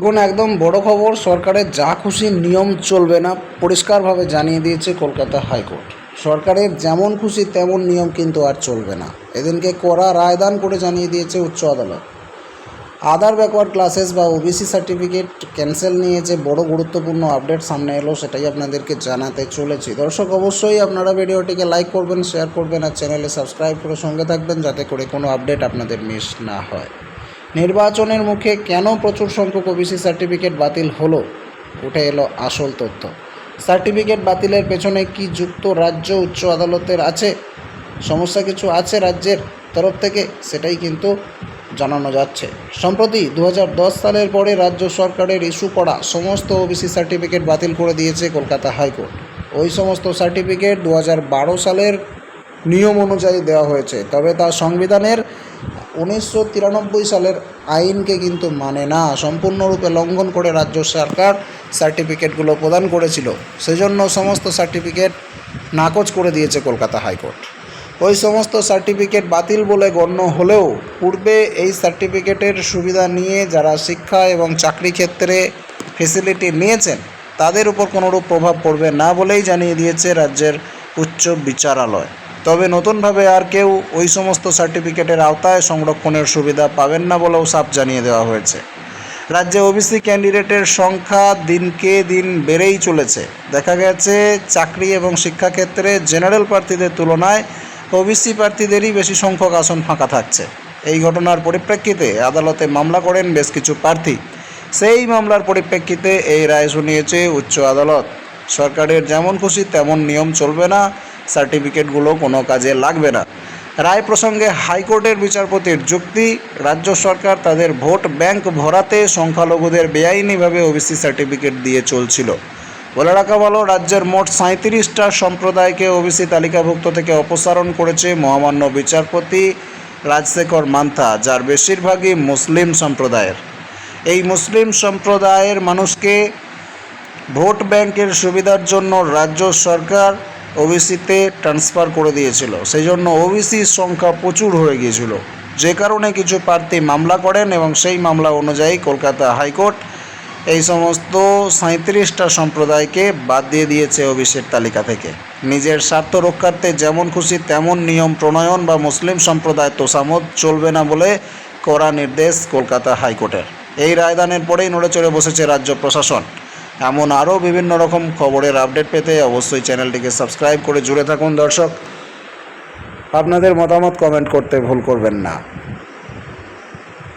দেখুন, একদম বড় খবর, সরকারের যা খুশি নিয়ম চলবে না, পরিষ্কারভাবে জানিয়ে দিয়েছে কলকাতা হাইকোর্ট। সরকারের যেমন খুশি তেমন নিয়ম কিন্তু আর চলবে না। এদিনকে কড়া রায়দান করে জানিয়ে দিয়েছে উচ্চ আদালত। আদার ব্যাকওয়ার্ড ক্লাসেস বা ওবিসি সার্টিফিকেট ক্যান্সেল নিয়ে যে বড় গুরুত্বপূর্ণ আপডেট সামনে এলো, সেটাই আপনাদেরকে জানাতে চলেছি। দর্শক, অবশ্যই আপনারা ভিডিওটিকে লাইক করবেন শেয়ার করবেন, আর চ্যানেলে সাবস্ক্রাইব করে সঙ্গে থাকবেন, যাতে করে কোনো আপডেট আপনাদের মিস না হয়। নির্বাচনের মুখে কেন প্রচুর সংখ্যক ওবিসি সার্টিফিকেট বাতিল হলো? উঠে এলো আসল তথ্য। সার্টিফিকেট বাতিলের পেছনে কি যুক্ত রাজ্য উচ্চ আদালতের আছে? সমস্যা কিছু আছে রাজ্যের তরফ থেকে? সেটাই কিন্তু জানানো যাচ্ছে। সম্প্রতি দু হাজার দশ সালের পরে রাজ্য সরকারের ইস্যু করা সমস্ত ওবিসি সার্টিফিকেট বাতিল করে দিয়েছে কলকাতা হাইকোর্ট। ওই সমস্ত সার্টিফিকেট দু হাজার বারো সালের নিয়ম অনুযায়ী দেওয়া হয়েছে। তবে তা সংবিধানের উনিশশো তিরানব্বই সালের আইনকে কিন্তু মানে না, সম্পূর্ণরূপে লঙ্ঘন করে রাজ্য সরকার সার্টিফিকেটগুলো প্রদান করেছিল। সেজন্য সমস্ত সার্টিফিকেট নাকচ করে দিয়েছে কলকাতা হাইকোর্ট। ওই সমস্ত সার্টিফিকেট বাতিল বলে গণ্য হলেও পূর্বে এই সার্টিফিকেটের সুবিধা নিয়ে যারা শিক্ষা এবং চাকরি ক্ষেত্রে ফেসিলিটি নিয়েছেন, তাদের উপর কোনোরূপ প্রভাব পড়বে না বলেই জানিয়ে দিয়েছে রাজ্যের উচ্চ বিচারালয়। তবে নতুনভাবে আর কেউ ওই সমস্ত সার্টিফিকেটের আওতায় সংরক্ষণের সুবিধা পাবেন না বলেও সাফ জানিয়ে দেওয়া হয়েছে। রাজ্যে ওবিসি ক্যান্ডিডেটের সংখ্যা দিনকে দিন বেড়েই চলেছে। দেখা গেছে, চাকরি এবং শিক্ষাক্ষেত্রে জেনারেল প্রার্থীদের তুলনায় ওবিসি প্রার্থীদেরই বেশি সংখ্যক আসন ফাঁকা থাকছে। এই ঘটনার পরিপ্রেক্ষিতে আদালতে মামলা করেন বেশ কিছু প্রার্থী। সেই মামলার পরিপ্রেক্ষিতে এই রায় শুনিয়েছে উচ্চ আদালত। সরকারের যেমন খুশি তেমন নিয়ম চলবে না। সার্টিফিকেটগুলো কোনো কাজে লাগবে না। রায় প্রসঙ্গে হাইকোর্টের বিচারপতির যুক্তি, রাজ্য সরকার তাদের ভোট ব্যাংক ভরাতে সংখ্যালঘুদের বেআইনিভাবে ওবিসি সার্টিফিকেট দিয়ে চলছিল। বলে রাখা ভালো, রাজ্যের মোট সাঁত্রিশটা সম্প্রদায়কে ওবিসি তালিকাভুক্ত থেকে অপসারণ করেছে মহামান্য বিচারপতি রাজশেখর মান্থা, যার বেশিরভাগই মুসলিম সম্প্রদায়ের। এই মুসলিম সম্প্রদায়ের মানুষকে ভোট ব্যাংকের সুবিধার জন্য রাজ্য সরকার ওবিসিতে ট্রান্সফার করে দিয়েছিল। সেই জন্য ওবিসির সংখ্যা প্রচুর হয়ে গিয়েছিল। যে কারণে কিছু প্রার্থী মামলা করেন এবং সেই মামলা অনুযায়ী কলকাতা হাইকোর্ট এই সমস্ত সাঁত্রিশটা সম্প্রদায়কে বাদ দিয়ে দিয়েছে ওবিসির তালিকা থেকে। নিজের স্বার্থ রক্ষার্থে যেমন খুশি তেমন নিয়ম প্রণয়ন বা মুসলিম সম্প্রদায় তোষামত চলবে না বলে কড়া নির্দেশ কলকাতা হাইকোর্টের। এই রায়দানের পরেই নড়ে চড়ে বসেছে রাজ্য প্রশাসন। এমন আরও বিভিন্ন রকম খবরের আপডেট পেতে অবশ্যই চ্যানেলটিকে সাবস্ক্রাইব করে জুড়ে থাকুন দর্শক। আপনাদের মতামত কমেন্ট করতে ভুল করবেন না।